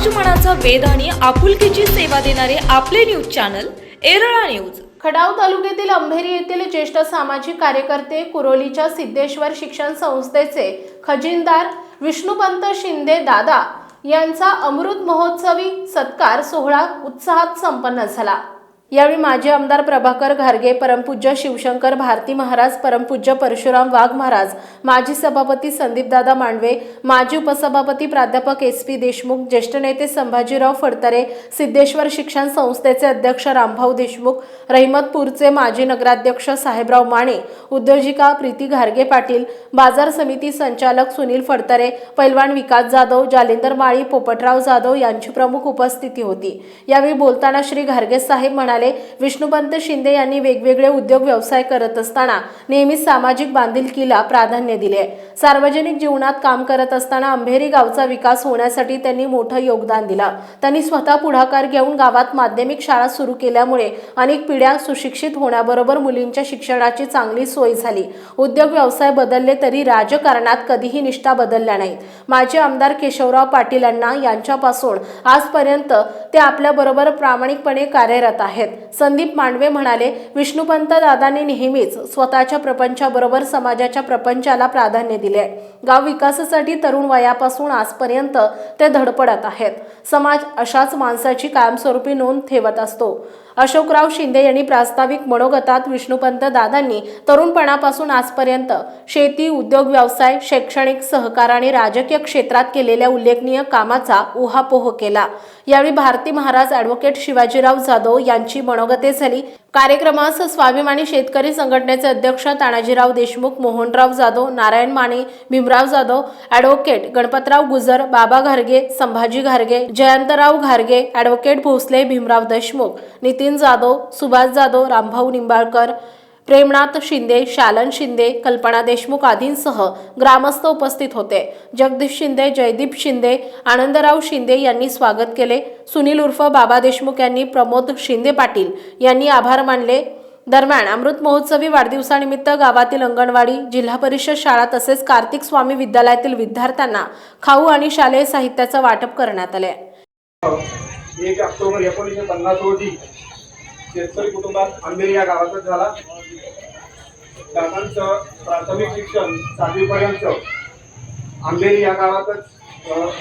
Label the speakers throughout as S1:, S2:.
S1: समाज मनाचा वेध आणि आपुलकीची सेवा देणारे आपले news channel Erala news.
S2: Khatav तालुक्यातील अंभेरी येथील ज्येष्ठ सामाजिक कार्यकर्ते कुरोलीच्या सिद्धेश्वर शिक्षण संस्थेचे खजिनदार विष्णुपंत शिंदे दादा यांचा अमृत महोत्सवी सत्कार सोहळा उत्साहात संपन्न झाला. यावेळी माजी आमदार प्रभाकर घारगे परमपूज्य शिवशंकर भारती महाराज परमपूज्य परशुराम वाघ महाराज माजी सभापती संदीपदादा मांडवे माजी उपसभापती प्राध्यापक एस पी देशमुख ज्येष्ठ नेते संभाजीराव फडतरे सिद्धेश्वर शिक्षण संस्थेचे अध्यक्ष रामभाऊ देशमुख रहिमतपूरचे माजी नगराध्यक्ष साहेबराव माने उद्योजिका प्रीती घारगे पाटील बाजार समिती संचालक सुनील फडतरे पैलवान विकास जाधव जालिंदर माळी पोपटराव जाधव यांची प्रमुख उपस्थिती होती. यावेळी बोलताना श्री घारगे साहेब म्हणाले विष्णुपंत शिंदे यांनी वेगवेगळे उद्योग व्यवसाय करत असताना नेहमीच सामाजिक बांधिलकीला प्राधान्य दिले. सार्वजनिक जीवनात काम करत असताना अंभेरी गावचा विकास होण्यासाठी त्यांनी मोठं योगदान दिलं. त्यांनी स्वतः पुढाकार घेऊन गावात माध्यमिक शाळा सुरू केल्यामुळे अनेक पिढ्या सुशिक्षित होण्याबरोबर मुलींच्या शिक्षणाची चांगली सोय झाली. उद्योग व्यवसाय बदलले तरी राजकारणात कधीही निष्ठा बदलल्या नाहीत. माजी आमदार केशवराव पाटील यांच्यापासून आजपर्यंत ते आपल्याबरोबर प्रामाणिकपणे कार्यरत आहेत. संदीप मांडवे म्हणाले विष्णुपंत दादांनी नेहमीच स्वतःच्या प्रपंचाबरोबर समाजाच्या प्रपंचाला प्राधान्य दिले. गाव विकासासाठी तरुण वयापासून आजपर्यंत ते धडपडत आहेत. समाज अशाच माणसाची कायमस्वरूपी नोंद ठेवत असतो. अशोकराव शिंदे यांनी प्रास्ताविक मनोगतात विष्णुपंत दादांनी तरुणपणापासून आजपर्यंत शेती उद्योग व्यवसाय शैक्षणिक सहकार आणि राजकीय क्षेत्रात केलेल्या उल्लेखनीय कामाचा उहापोह केला. यावेळी भारती महाराज ॲडव्होकेट शिवाजीराव जाधव यांची मनोगते झाली. कार्यक्रमास स्वाभिमानी शेतकरी संघटनेचे अध्यक्ष तानाजीराव देशमुख मोहनराव जाधव नारायण माने भीमराव जाधव ॲडव्होकेट गणपतराव गुजर बाबा घारगे संभाजी घारगे जयंतराव घारगे ॲडव्होकेट भोसले भीमराव देशमुख नितीन जाधव सुभाष जाधव रामभाऊ निंबाळकर प्रेमनाथ शिंदे शालन शिंदे कल्पना देशमुख आदींसह ग्रामस्थ उपस्थित होते. जगदीश शिंदे जयदीप शिंदे आनंदराव शिंदे यांनी स्वागत केले. सुनील उर्फ बाबा देशमुख यांनी प्रमोद शिंदे पाटील यांनी आभार मानले. दरम्यान अमृत महोत्सवी वाढदिवसानिमित्त गावातील अंगणवाडी जिल्हा परिषद शाळा तसेच कार्तिक स्वामी विद्यालयातील विद्यार्थ्यांना खाऊ आणि शालेय साहित्याचं वाटप करण्यात आले.
S3: एक ऑक्टोबर एकोणीसशे पन्नास रोजी शेतकरी कुटुंबात आंबेरी या गावातच झाला. दादांचं प्राथमिक शिक्षण सातवीपर्यंत आंबेरी या गावातच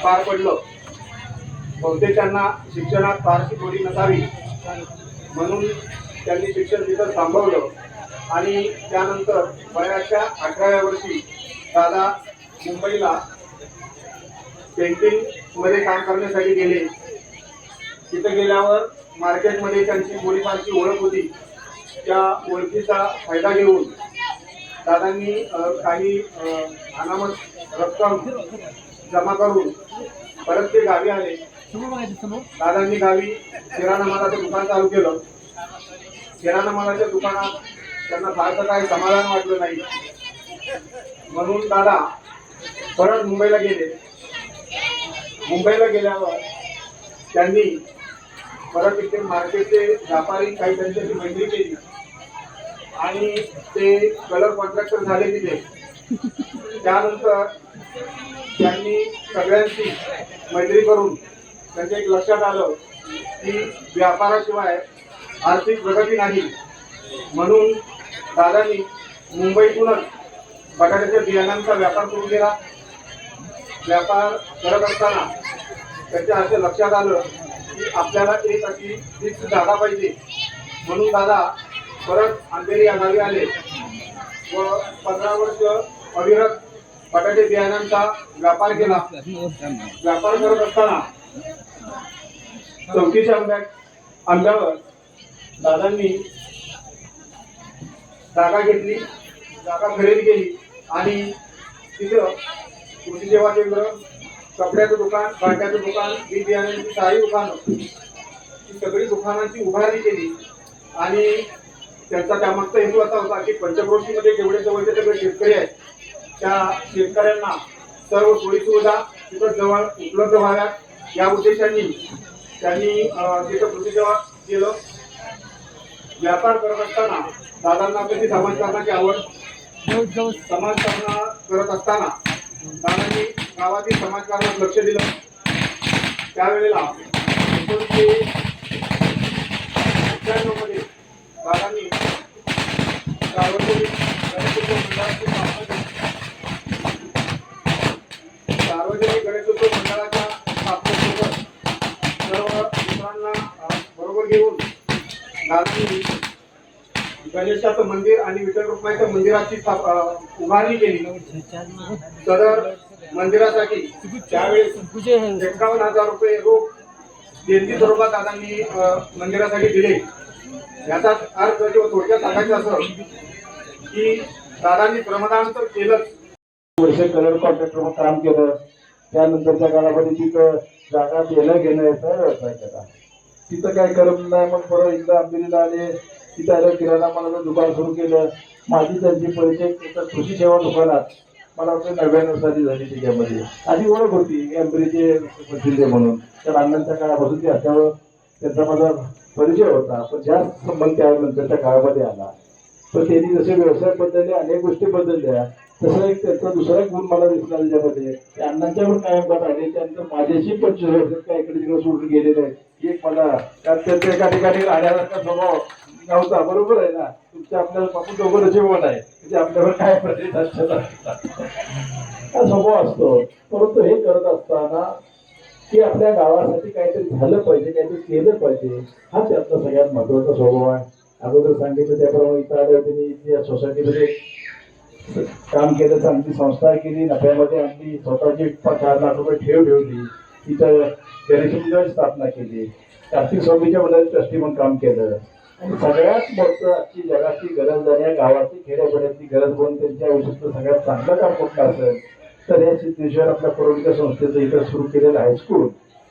S3: पार पडलं. बहुतेकांना शिक्षणात फारशी थोडी नसावी. म्हणून त्यांनी शिक्षण तिथं थांबवलं. आणि त्यानंतर वयाच्या अठराव्या वर्षी दादा मुंबईला पेंटिंगमध्ये काम करण्यासाठी गेले. तिथं गेल्यावर मार्केटमध्ये त्यांची पोलिसांची ओळख होती. त्या ओळखीचा फायदा घेऊन दादांनी काही अनामत रक्कम जमा करून परत ते गावी आले. दादांनी गावी किराणा मालाचं दुकान चालू केलं. किराणा मालाच्या दुकानात त्यांना फारसं काही समाधान वाटलं नाही. म्हणून दादा परत मुंबईला गेले. मुंबईला गेल्यावर त्यांनी परत इथे मार्केटचे व्यापारी काही त्यांच्याशी मैत्री केली. आणि ते कलर कॉन्ट्रॅक्टर झाले तिथे. त्यानंतर त्यांनी सगळ्यांची मैत्री करून त्यांच्या एक लक्षात आलं की व्यापाराशिवाय आर्थिक प्रगती नाही. म्हणून दादांनी मुंबईतूनच बटाट्याच्या बियाणांचा व्यापार सुरू केला. व्यापार करत असताना त्याच्या असे लक्षात आलं आपल्याला एक अशी फिक्स जागा पाहिजे. म्हणून दादा परत अंधेरी या गावी आले. व पंधरा वर्ष अविरत बटाटे बियाणांचा व्यापार केला. व्यापार करत असताना चौकीच्या आंब्या आंब्यावर दादांनी जागा घेतली. जागा खरेदी केली. आणि तिथं कृषी सेवा केंद्र कपड्याचं दुकान भांड्याचं दुकान बी बियाण्यांची सारी दुकानं. ही सगळी दुकानांची उभारणी केली. आणि त्यांचा त्यामागचा हेतू असा होता की पंचक्रोशीमध्ये जेवढे जवळचे सगळे शेतकरी आहेत त्या शेतकऱ्यांना सर्व सोयी सुविधा तिथं जवळ उपलब्ध व्हाव्यात. या उद्देशाने त्यांनी तिथं कृषी सेवा केलं व्यापार करत असताना दादांना कशी समाजकारणाची आवड समाजकारणा करत असताना दादांनी गावातील समाजकारणात लक्ष दिलं. त्यावेळेला एकोणीसशे एक्क्याण्णवमध्ये दादांनी सार्वजनिक गणेशोत्सव मंडळाची स्थापना केली. सार्वजनिक गणेशोत्सव मंडळाच्या स्थापनेसोबत सर्व मित्रांना अ, बरोबर घेऊन दादांनी गणेशाचं मंदिर आणि विठ्ठल रुक्माईच्या मंदिराची स्थाप- उभारणी केली. सदर मंदिरासाठी त्यावेळेस एकावन्न हजार रुपये रोख देणगी स्वरूपात दादांनी मंदिरासाठी दिले. याचा अर्थ किंवा थोडक्यात सांगायचं असं की दादांनी श्रमदान तर केलंच.
S4: वर्ष कलर कॉन्ट्रॅक्टर म्हणून काम केलं. त्यानंतरच्या काळामध्ये तिथं जागा देणं घेणं याचा व्यवसाय केला. तिथं काय करत नाही मग परत एकदा आंबेरीला आले. तिथं आलं किराणा मला दुकान सुरू केलं. माझी त्यांची परिचय कृषी सेवा दुकानात. मला वाटतं नव्याण्णव साली झाली त्याच्यामध्ये. आधी ओळख होती आंबेरीचे प्रसिद्ध म्हणून. तर अण्णांच्या काळापासून ते असल्यावर त्यांचा माझा परिचय होता. पण जास्त संबंध त्यानंतरच्या काळामध्ये आला. तर त्यांनी जसे व्यवसाय बदलले अनेक गोष्टी बदलल्या. तसं एक त्यांचा दुसरा गुण मला दिसला त्याच्यामध्ये. ते अण्णांच्यावर कायम बात आले. त्यानंतर माझ्याशी पंचवीस वर्षात काय इकडे तिकडे सोडून गेलेले एक मला कारण त्यांचा एका ठिकाणी राहण्यासारखा स्वभाव नव्हता बरोबर आहे ना? तुमच्या आपल्याला आपण दोघं नशिबवान आहे. म्हणजे आपल्यावर काय प्रतिष्ठा हा स्वभाव असतो. परंतु हे करत असताना की आपल्या गावासाठी काहीतरी झालं पाहिजे काहीतरी केलं पाहिजे हा त्यातला सगळ्यात महत्त्वाचा स्वभाव आहे. अगोदर सांगितलं त्याप्रमाणे इथं आल्या त्यांनी या सोसायटीमध्ये काम केलं चांगली संस्था केली नफ्यामध्ये आणली स्वतःची चार लाख रुपये ठेव ठेवली तिथं गणेश मंदिराची स्थापना केली. कार्तिक स्वामीच्या मंडळात ट्रस्टी म्हणून काम केलं. आणि सगळ्यात मोठं आजची जगाची गरज आणि या गावाची खेड्यापाड्याची गरज म्हणून त्यांच्या आयुष्यातलं सगळ्यात चांगलं काम कुठलं असेल तर या सिद्धेश्वर आपल्या पुरवठा संस्थेचं इथं सुरू केलेलं हायस्कूल.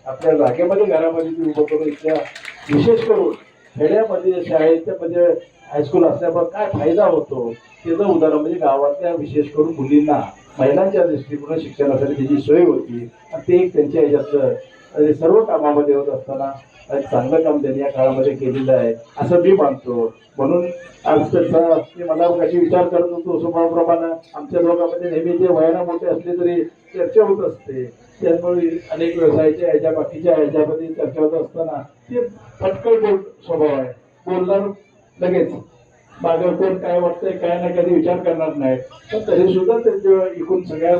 S4: आपल्या जागेमध्ये घरामध्ये ते उभं करून इथल्या विशेष करून खेड्यामध्ये शाळेत म्हणजे हायस्कूल असल्यामुळे काय फायदा होतो? त्याचं उदाहरण म्हणजे गावातल्या विशेष करून मुलींना महिलांच्या दृष्टिकोन शिक्षणासाठी त्याची सोय होती. आणि ते एक त्यांच्या ह्याच्यातलं आणि सर्व कामामध्ये होत असताना एक चांगलं काम त्यांनी या काळामध्ये केलेलं आहे असं मी मानतो. म्हणून आज मी मला कशी विचार करत होतो स्वभावाप्रमाणे आमच्या लोकांमध्ये नेहमी जे वयाला मोठे असले तरी चर्चा होत असते. त्यामुळे अनेक व्यवसायाच्या याच्या बाकीच्या याच्यामध्ये चर्चा होत असताना ते फटकळ बोल स्वभाव आहे. बोलणार लगेच. मागं कोण काय वाटतंय काय नाही कधी विचार करणार नाही. पण तरी सुद्धा त्यांच्या एकूण सगळ्या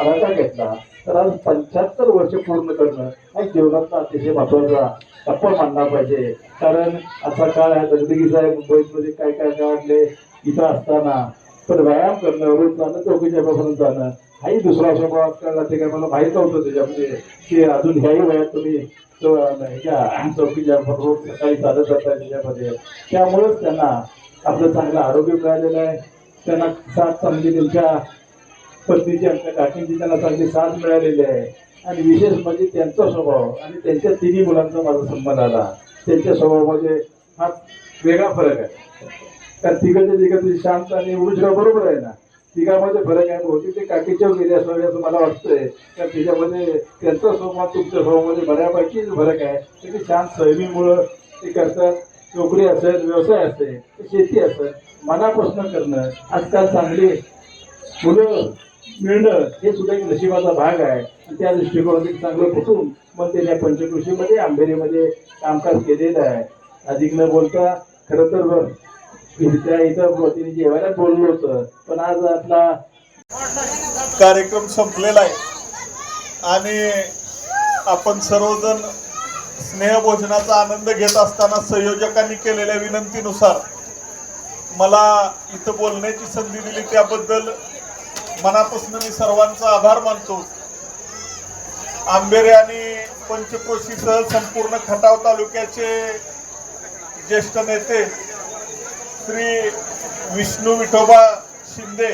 S4: आराखडा घेतला. तर आज पंच्याहत्तर वर्ष पूर्ण करणं हा जीवनातला अतिशय महत्त्वाचा टप्पा मानला पाहिजे. कारण असा काळ आहे दगदगीचा आहे मुंबईमध्ये काय काय काढले इथं असताना. पण व्यायाम करणं रोज जाणं चौकीच्या पर्यंत जाणं हाही दुसरा स्वभाव आजकाल ते काय मला माहीत नव्हतं त्याच्यामध्ये की अजून ह्याही वयात तुम्ही तो ह्याच्या चौकीच्या रोज सकाळी चालत जाताय त्याच्यामध्ये. त्यामुळेच त्यांना आपलं चांगलं आरोग्य मिळालेलं आहे. त्यांना साथ चांगली त्यांच्या पत्नीची आमच्या काकींची त्यांना चांगली साथ मिळालेली आहे. आणि विशेष म्हणजे त्यांचा स्वभाव आणि त्यांच्या तिन्ही मुलांचा माझा संबंध आला. त्यांच्या स्वभावामध्ये हा वेगळा फरक आहे. कारण तिघाच्या तिघा म्हणजे शांत आणि उर्जा बरोबर आहे ना. तिघामध्ये फरक आहे. बहुतेक ते काकीच्या गेले असावे असं मला वाटतंय. कारण तिच्यामध्ये त्यांचा स्वभाव तुमच्या स्वभावामध्ये बऱ्यापैकीच फरक आहे. ते शांत सहमीमुळं ते करतात. नोकरी असेल व्यवसाय असेल शेती असेल मनापासून करणं आजकाल चांगली मुलं मिळणं हे सुद्धा एक नशिबाचा भाग आहे. आणि त्या दृष्टिकोनातून चांगलं कुटुंब मग त्याच्या पंचकृषीमध्ये आंबेरीमध्ये कामकाज केलेलं आहे. अधिक न बोलता खरं तर त्या इथं तिने जेवायला बोललो होतं पण आज आपला
S5: कार्यक्रम संपलेला आहे. आणि आपण सर्वजण स्नेहभोजनाचा आनंद घेत असताना संयोजकांनी केलेल्या विनंतीनुसार मला इथं बोलण्याची संधी दिली. त्याबद्दल मनापासून मी सर्वांचा आभार मानतो. आंबेरे आणि पंचक्रोशीसह संपूर्ण खटाव तालुक्याचे ज्येष्ठ नेते श्री विष्णू विठोबा शिंदे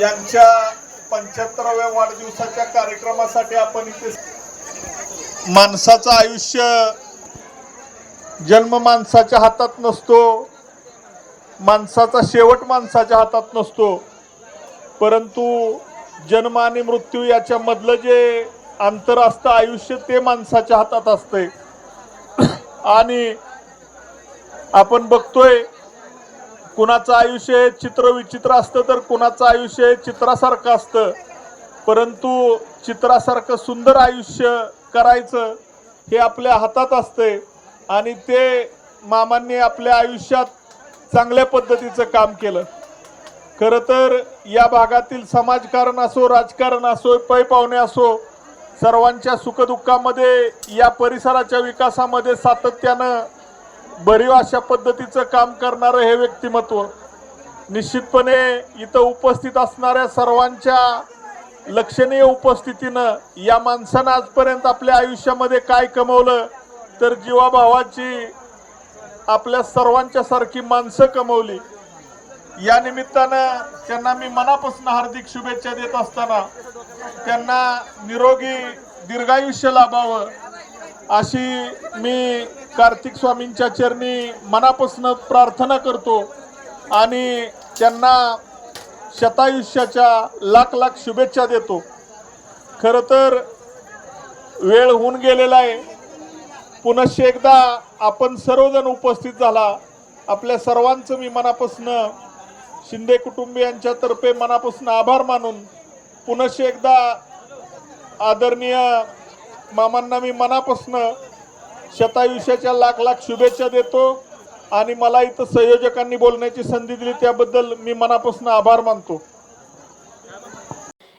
S5: यांच्या पंच्याहत्तराव्या वाढदिवसाच्या कार्यक्रमासाठी आपण इथे माणसाचं आयुष्य जन्म माणसाच्या हातात नसतो माणसाचा शेवट माणसाच्या हातात नसतो. परंतु जन्म आणि मृत्यू याच्यामधलं जे अंतर असतं आयुष्य ते माणसाच्या हातात असते आणि आपण बघतोय कुणाचं आयुष्य हे चित्र विचित्र असतं तर कुणाचं आयुष्य चित्रासारखं असतं. परंतु चित्रासारखं सुंदर आयुष्य करायचं हे आपल्या हातात असते आणि ते मामांनी आपल्या आयुष्यात चांगल्या पद्धतीचं काम केलं. खरं तर या भागातील समाजकारण असो राजकारण असो पै पाहुणे असो सर्वांच्या सुखदुःखामध्ये या परिसराच्या विकासामध्ये सातत्यानं भरीव अशा पद्धतीचं काम करणारं हे व्यक्तिमत्व निश्चितपणे इथं उपस्थित असणाऱ्या सर्वांच्या लक्षणीय उपस्थितीनं या माणसानं आजपर्यंत आपल्या आयुष्यामध्ये काय कमवलं? तर जीवाभावाची आपल्या सर्वांच्या सारखी माणसं कमवली. या निमित्तानं त्यांना मी मनापासून हार्दिक शुभेच्छा देत असताना त्यांना निरोगी दीर्घायुष्य लाभावं अशी मी कार्तिक स्वामींच्या चरणी मनापासून प्रार्थना करतो आणि त्यांना शतायुष्याच्या लाख लाख शुभेच्छा देतो. खरं तर वेळ होऊन गेलेला आहे. पुनश्च एकदा आपण सर्वजण उपस्थित झाला. आपल्या सर्वांचं मी मनापासून शिंदे कुटुंबियांच्यातर्फे मनापासून आभार मानून पुनश्च एकदा आदरणीय मामांना मी मनापासून शतायुष्याच्या लाख लाख शुभेच्छा देतो. आणि मला इथं संयोजकांनी बोलण्याची संधी दिली त्याबद्दल मी मनापासून आभार मानतो.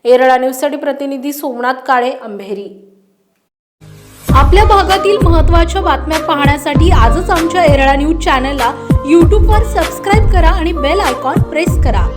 S2: येरळा न्यूजसाठी प्रतिनिधी सोमनाथ काळे अंभेरी
S1: आपल्या भागातील महत्त्वाच्या बातम्या पाहण्यासाठी आजच आमच्या एरळा न्यूज चॅनलला यूट्यूबवर सबस्क्राईब करा आणि बेल आयकॉन प्रेस करा.